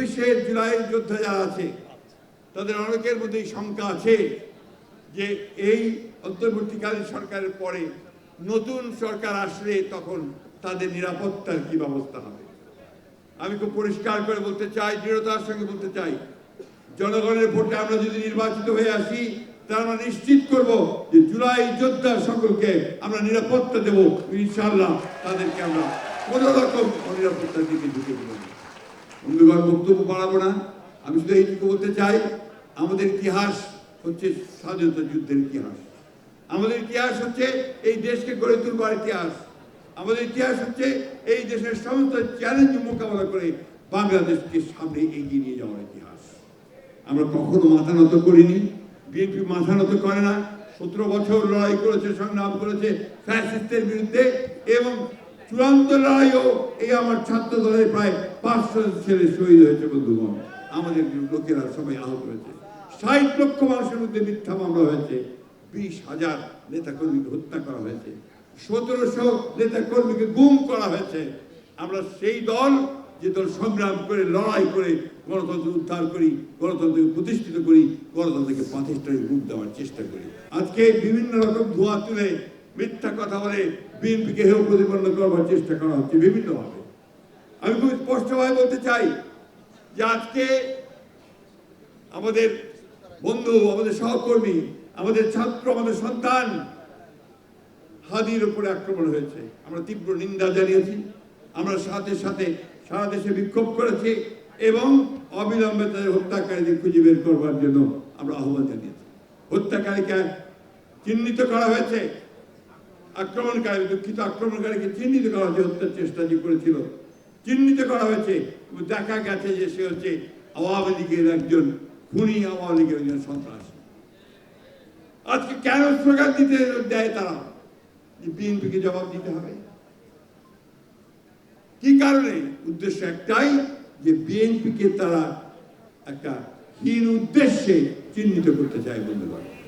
চব্বিশের জুলাইয়ের যোদ্ধা যারা আছে, তাদের অনেকের মধ্যেই শঙ্কা আছে যে এই অন্তর্বর্তীকালীন সরকারের পরে নতুন সরকার আসলে তখন তাদের নিরাপত্তার কি ব্যবস্থা হবে। আমি খুব পরিষ্কার করে বলতে চাই, দৃঢ়তার সঙ্গে বলতে চাই, জনগণের ভোটে আমরা যদি নির্বাচিত হয়ে আসি তাহলে আমরা নিশ্চিত করব যে জুলাই যোদ্ধা সকলকে আমরা নিরাপত্তা দেব ইনশাল্লাহ তাদেরকে আমরা কোনো রকম অনিরাপত্তার দিকে ঢুকে দেব বন্ধুগণ বক্তব্য বাড়াবো না। আমি শুধু এইটুকু বলতে চাই, আমাদের ইতিহাস হচ্ছে স্বাধীনতা যুদ্ধের ইতিহাস। আমাদের ইতিহাস হচ্ছে এই দেশকে গড়ে তুলবার ইতিহাস। আমাদের ইতিহাস হচ্ছে এই দেশের সমস্ত চ্যালেঞ্জ মোকাবেলা করে বাংলাদেশকে সামনে এগিয়ে নিয়ে যাওয়ার ইতিহাস। আমরা কখনো মাথা নত করিনি, বিএনপি মাথা নত করে না। সতেরো বছর লড়াই করেছে, সংগ্রাম করেছে ফ্যাসিস্টের বিরুদ্ধে এবং চূড়ান্ত লড়াইও এই আমার ছাত্র দলের প্রায় পাঁচশো ছেলে শহীদ হয়েছে, বন্ধুগণ। আমাদের লোকেরা সবাই আহত হয়েছে। ষাট লক্ষ মানুষের মধ্যে মিথ্যা মামলা হয়েছে। বিশ হাজার নেতাকর্মীকে হত্যা করা হয়েছে। সতেরোশো নেতাকর্মীকে গুম করা হয়েছে। আমরা সেই দল, যে দল সংগ্রাম করে, লড়াই করে, গণতন্ত্র উদ্ধার করি, গণতন্ত্রকে প্রতিষ্ঠিত করি, গণতন্ত্রকে প্রতিষ্ঠানের রূপ দেওয়ার চেষ্টা করি। আজকে বিভিন্ন রকম ধোয়া তুলে মিথ্যা কথা বলে বিএনপিকে হেয় প্রতিপন্ন করবার চেষ্টা করা হচ্ছে বিভিন্নভাবে। আমি খুব স্পষ্টভাবে বলতে চাই যে আজকে আমাদের বন্ধু, আমাদের সহকর্মী, আমাদের ছাত্র, আমাদের সন্তান হাদির উপরে আক্রমণ হয়েছে। আমরা তীব্র নিন্দা জানিয়েছি। আমরা সাথে সাথে সারা দেশে বিক্ষোভ করেছি এবং অবিলম্বে তাদের হত্যাকারীদের খুঁজে বের করবার জন্য আমরা আহ্বান জানিয়েছি। হত্যাকারীকে চিহ্নিত করা হয়েছে। আক্রমণকারী, দুঃখিত আক্রমণকারীকে চিহ্নিত করা হয়েছে হত্যার চেষ্টা যে করেছিল, চিহ্নিত করা হয়েছে। দেখা গেছে যে সে হচ্ছে আওয়ামী লীগের একজন খুনি, আওয়ামী লীগের একজন সন্ত্রাসী। আজকে কেন স্লোগান দিতে দেয় তারা? বিএনপিকে জবাব দিতে হবে। কি কারণে? উদ্দেশ্য একটাই যে বিএনপিকে তারা একটা হীন উদ্দেশ্যে চিহ্নিত করতে চায় বন্ধুগণ।